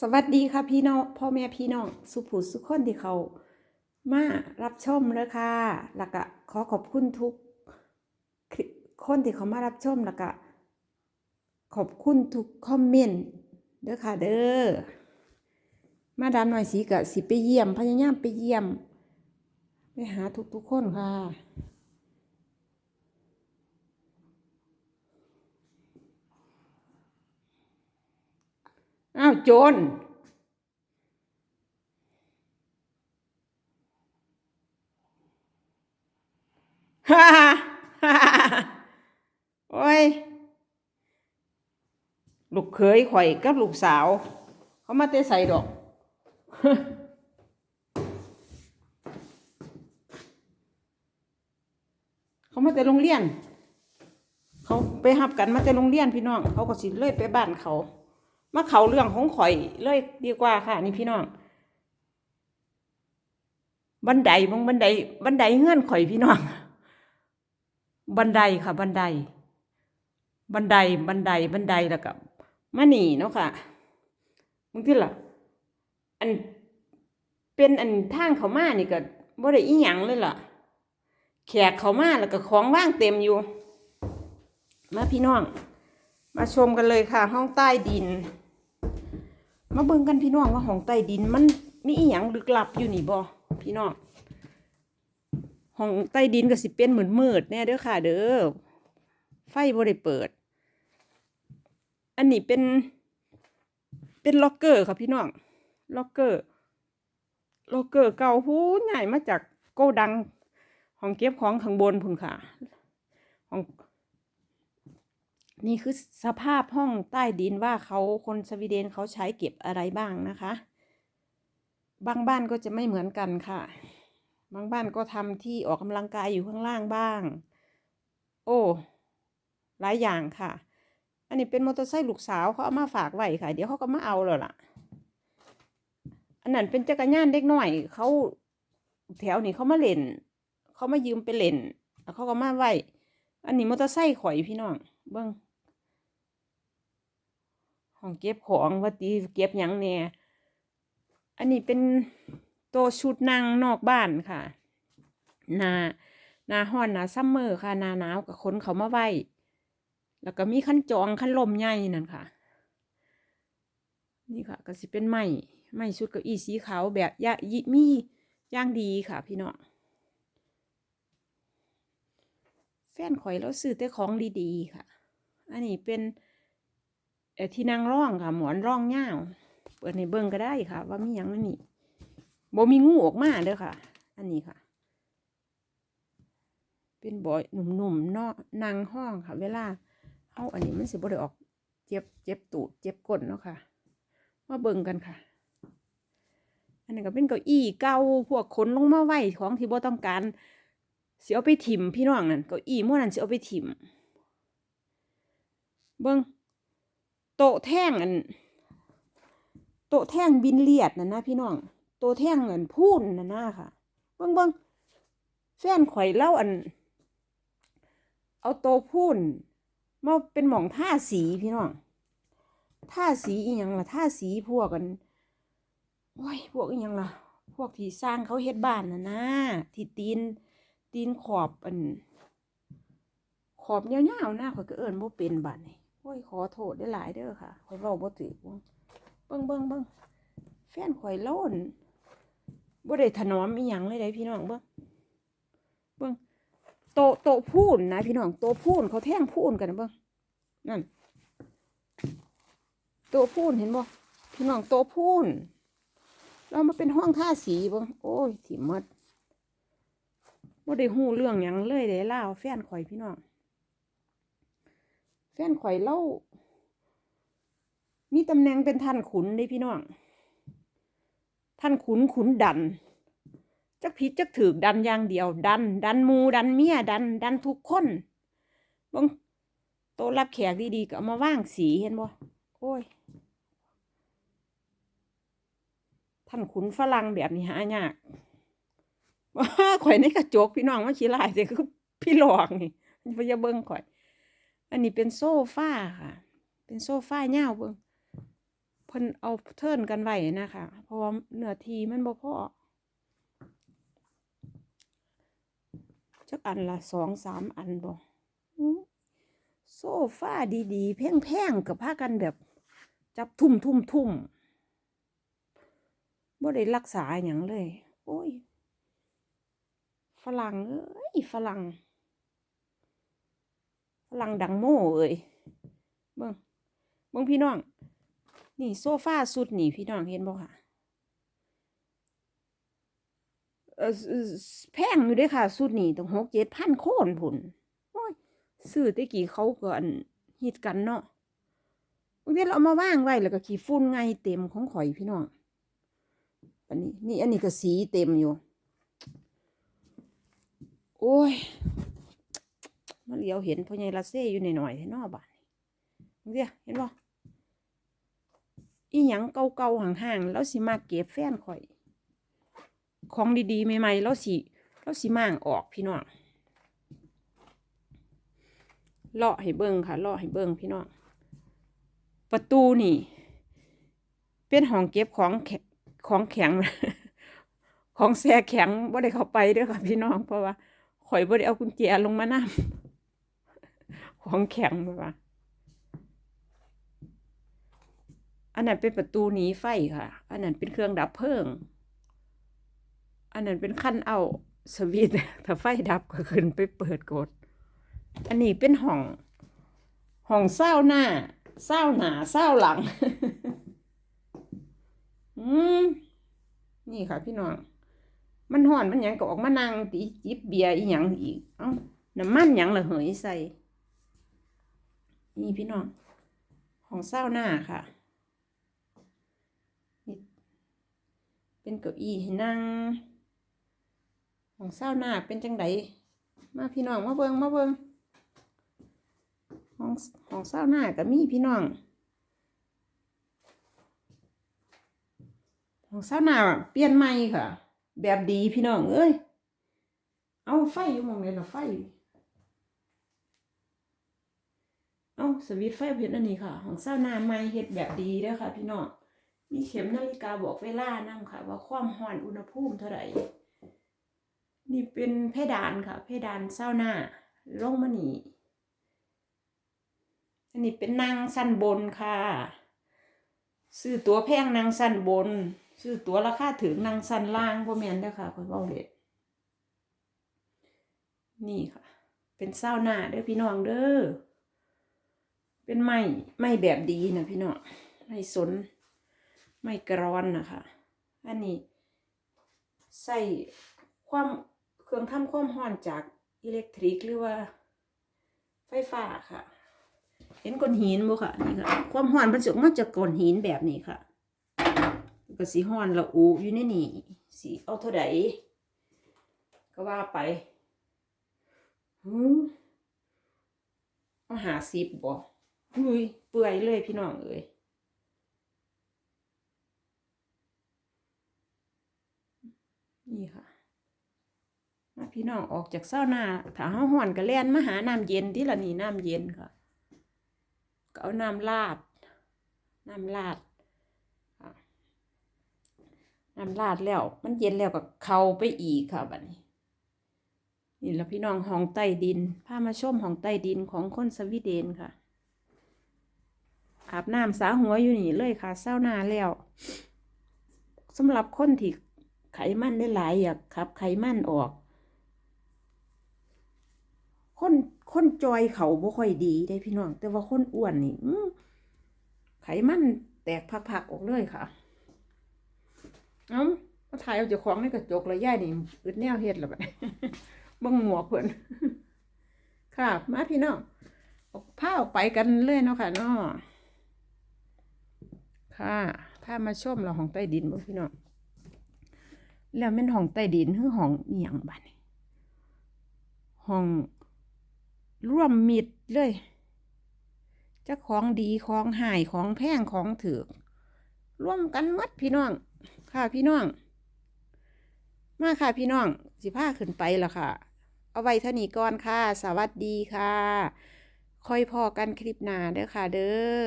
สวัสดีค่ะพี่น้องพ่อแม่พี่น้องสุภูสุขคนที่เขามารับชมเลยค่ะแล้วก็ขอขอบคุณทุกคนที่เขามารับชมแล้วก็ขอบคุณทุกคอมเมนต์เด้อค่ะเด้อมาดามหน่อยสีกะสิไปเยี่ยมพยายามไปเยี่ยม ไปหาทุกๆคนค่ะ อ้าวโจรฮ่าฮ่าฮ่าโอ้ย ลูกเขยข่อยกับลูกสาว เขามาเตะใส่ดอกเขามาแต่โรงเรียน เขาไปหับกันมาแต่โรงเรียนพี่น้อง เขาก็สิเลยไปบ้านเขา มาเขาเรื่องของข่อยเลยดีกว่าค่ะ นี่พี่น้องบันไดบางบันได บันไดเงื่อนข่อยพี่น้อง บันไดค่ะ บันได บันไดบันไดบันไดแล้วก็มาหนีเนาะค่ะบางที่ล่ะอันเป็นอันทางเขามานี่ก็บ่ได้อีหยังเลยล่ะ แขกเขามาแล้วก็ของว่างเต็มอยู่ มาพี่น้อง มาชมกันเลยค่ะ ห้องใต้ดิน มาเบิ่งกันพี่น้องว่าห้องใต้ดินมันมีอีหยังลึกลับอยู่นี่บ่พี่น้องห้องใต้ดินก็สิเป็นเหมือนมืดแน่เด้อค่ะ เด้อไฟบ่ได้เปิด อันนี้เป็น เป็นล็อกเกอร์ค่ะพี่น้องล็อกเกอร์ล็อกเกอร์เก่าพูใหญ่มาจากโกดังห้องเก็บของข้างบนพุ่นค่ะห้อง นี่คือสภาพห้องใต้ดินว่าเขาคนสวีเดนเขาใช้เก็บอะไรบ้างนะคะ บางบ้านก็จะไม่เหมือนกันค่ะ บางบ้านก็ทำที่ออกกำลังกายอยู่ข้างล่างบ้าง โอ้หลายอย่างค่ะ อันนี้เป็นมอเตอร์ไซค์ลูกสาวเขาเอามาฝากไว้ค่ะ เดี๋ยวเขาก็มาเอาแล้วล่ะ อันนั้นเป็นจักรยานเด็กหน้อยเขาแถวนี้เขามาเล่นเขามายืมไปเล่นแล้วเขาก็มาไว้อันนี้มอเตอร์ไซค์ข่อยพี่น้องเบิ้ง ห้องเก็บของว่าตีเก็บหยังแหน่อันนี้เป็นตัวชุดนั่งนอกบ้านค่ะนาหนาฮ้อนนาซัมเมอร์ค่ะนาหนาวกับคนเขามาไว้แล้วก็มีขั้นจองขั้นลมใหญ่นั่นค่ะ นี่ค่ะ ก็สิเป็นไม้ไม้ชุดก้าอี้สีขาวแบบยะยิมีย่างดีค่ะ พี่น้องแฟนข่อยแล้วซื้อแต่ของดีๆค่ะ อันนี้เป็น ที่นางร่องค่ะ หมอนร่องเงาวเปิดในเบิ้งก็ได้ค่ะ ว่ามีหยังไม่มีบ่มีงูออกมาเด้อค่ะ อันนี้ค่ะ เป็นบ่อยหนุ่มๆเนาะนางห้องค่ะ เวลาเอาอันนี้มันสิบ่ได้ออก เจ็บเจ็บตูดเจ็บก้นเนาะค่ะมาเบิ่งกันค่ะ อันนี้ก็เป็นเก้าอี้เก่าพวกขนลงมาไว้ของที่บ่ต้องการเสิเอาไปถิ่มพี่น้องนั่นเก้าอี้ม้วนนั่นเสิเอาไปถิ่มเบิ่ง โตแท่งอัน โตแท่งบินเลียดนั่นะพี่น้อง โตแท่งอันพูนนั่นนะค่ะ เบิ่งเบิ่งแฟนข่อยเล่าอัน เอาโตพูนมาเป็นหม่องท่าสีพี่น้องท่าสีอีหยังล่ะท่าสีพวกกันโอ้ยพวกอีหยังล่ะ พวกที่สร้างเขาเฮ็ดบ้านนะนะที่ตีนตีนขอบอัน ขอบยาวๆหน้าข่อยก็เอิ้นบ่เป็นบัดนี่ อ้ยขอโทษได้หลายเด้อค่ะข่อยเว้าบ่ถูกเบิ่งเบิ่งเบิ่งแฟนข่อยโล้นบ่ได้ถนอมอีหยังเลยได้พี่น้องเบิ่งเบิ่งโตโตพูนนะพี่น้องโตพูนเขาแท่งพูนกันเบิ่งนั่นโตพูนเห็นบ่พี่น้องโตพูนเรามาเป็นห้องท่าสีเบิ่งโอ้ยถิ่มดบ่ได้ฮู้เรื่องหยังเลยเด้ล่าแฟนข่อยพี่น้อง แฟนข่อยเล่า มีตำแหน่งเป็นท่านขุนเด้พี่น้อง ท่านขุนขุนดัน จักผิดจักถือดันอย่างเดียว ดัน ดันมูดันเมียดัน ดันทุกคนบังโตรับแขกดีๆก็เอามาว่างสีเห็นบ่โอ้ย ท่านขุนฝรั่งแบบนี้หายากว่าข่อยในกระจกพี่น้องมันขี้ลายแต่คือพี่หลอกนี่อย่าเบิ่งข่อย อันนี้เป็นโซฟาค่ะ เป็นโซฟาเงาเบิงเพิ่นเอาเทิร์นกันไว้นะคะ เพราะว่าเนื้อทีมันบ่พอจักอันละสองสามอันบ่โซฟาดีๆ แพงๆกับพากันแบบ จับทุ่มทุ่มทุ่มบ่ได้รักษาหยังเลย โอ้ย ฝรั่งเอ้ยฝรั่ง ฝรั่งดังโม่เอ้ยเบิ่งเบิ่งพี่น้อง นี่โซฟาสุดนี่พี่น้องเห็นบ่ค่ะเอ่อแพงอยู่ด้อค่ะ สุดนี่ต้องหกเจ็ดพันโคนพุ่นโอ้ยซื้อตะกี้เขาก็อันฮิตกันเนาะบางทีเราเอามาว่างไว้แล้วก็ขี้ฝุ่นไงเต็มของข่อยพี่น้องอันนี้นี่อันนี้ก็สีเต็มอยู่ โอ้ย มาเหลียวเห็นพ่อใหญ่ลาเซ่อยู่หน่อยๆแท้เนาะบ้านนี้เดี๋ยเห็นบ่อีหยังเก่าๆห่างๆแล้วสิมาเก็บแฟนข่อย ของดีๆใหม่ๆแล้วสิแล้วสิมางออกพี่น้องเลาะให้เบิ่งค่ะเลาะให้เบิ่งพี่น้องประตูนี่ เป็นห้องเก็บของแข็งของแข็ง ของแช่แข็งบ่ได้เข้าไปเด้อค่ะพี่น้องเพราะว่าข่อยบ่ได้เอากุญแจลงมานำ ของแข็งบ่ว่าอันนั้นเป็นประตูหนีไฟค่ะ อันนั้นเป็นเครื่องดับเพลิง อันนั้นเป็นขั้นเอาสวิตถ้าไฟดับก็ขึ้นไปเปิดกด อันนี้เป็นห้อง ห้องเศร้าหน้าเศร้าหนาเศร้าหลัง อืมนี่ค่ะพี่น้อง มันห่อนมันหยังก็ออกมานั่งตีจิบเบียร์อีหยังอีก เอ้าน้ำมันหยังละเหยใส่ นี่พี่น้อง ของเศร้าหน้าค่ะนี่เป็นเก้าอี้ให้นั่ง ของเศร้าหน้าเป็นจังไดมาพี่น้องมาเบิงมาเบิงของของเศร้าหน้าก็มีพี่น้องของเศร้าหน้าเปลี่ยนใหม่ค่ะ แบบดีพี่น้องเอ้ย เอาไฟอยู่มองไหนล่ะไฟ เอาสวิตไฟเพชรอันนี้ค่ะ ของเศร้าหน้าใหม่เฮ็ดแบบดีด้อค่ะ พี่น้องมีเข็มนาฬิกาบอกเวลานํค่ะ ว่าความร้อนอุณหภูมิเท่าไหร่นี่เป็นเพดานค่ะ เพดานเศร้าหน้าลงมานี่อันนี้เป็นนางสั้นบนค่ะซื้อตัวแพงนางสั้นบนซื้อตัวราคาถึงนางสั้นล่างพ่อแม่นด้ค่ะคอยเว้าเด็ดนี่ค่ะ เป็นเศร้าหน้าเด้อพี่น้องเด้อ เป็นไม้ไม้แบบดีนะพี่เน้องไม่สน ไม่กร้อนนะคะอันนี้ใส่ความเครื่องทำความร้อนจากอิเล็กทริกหรือว่า ไฟฟ้าค่ะ เห็นก้อนหินบ่ค่ะนี่ค่ะ ความร้อนมันสิออกมาจากก้อนหินแบบนี้ค่ะก็สีร้อนละอุอยู่ในนี่สีเอาเท่าใดก็ว่าไปหืมเอาหาสิบบ่ อุ้ยเปื่อยเลยพี่น้องเอ้ยนี่ค่ะมาพี่น้องออกจากเศร้าหน้าถ้าเฮาห่อนก็แล่นมาหาน้ำเย็นที่ละนี่น้ำเย็นค่ะก็เอาน้ำลาด น้ำลาดน้ำลาดแล้ว มันเย็นแล้วก็เข้าไปอีกค่ะบัดนี้นี่แล้วพี่น้องห้องใต้ดินพามาชมห้องใต้ดินของคนสวีเดนค่ะ อาบน้ำสาหัวอยู่นี่เลยค่ะเศร้าหน้าแล้วสำหรับคนที่ไขมันได้หลายอยากขับ ไขมันออก คนคนจอยเขาบ่ค่อยดีได้พี่น้อง แต่ว่าคนอ้วนนี่ไขมันแตกพักๆออกเลยค่ะ เอ้ามาถ่ายเอาจ้าของในกระจกแล้วย่ายนี่อึดแนวเฮ็ดแล้วบัดบิ่งหมวกเพิ่นค่ะ มาพี่น้องออกผ้าออกไปกันเลยเนาะค่ะเนาะ ค่ะพามาชมเราห้องใต้ดินบ่พี่น้องแล้วม่นห้องใต้ดินคือห้องเอียงบัดนี้ห้องร่วมมิตรเลยจ้าของดีของหายของแพงของถือกร่วมกันมัดพี่น้อง ค่ะพี่น้อง มาค่ะพี่น้อง สิพาขึ้นไปแล้วค่ะ เอาไว้เท่านี้ก่อนค่ะ สวัสดีค่ะ ค่อยพอกันคลิปหน้าเด้อค่ะเด้อ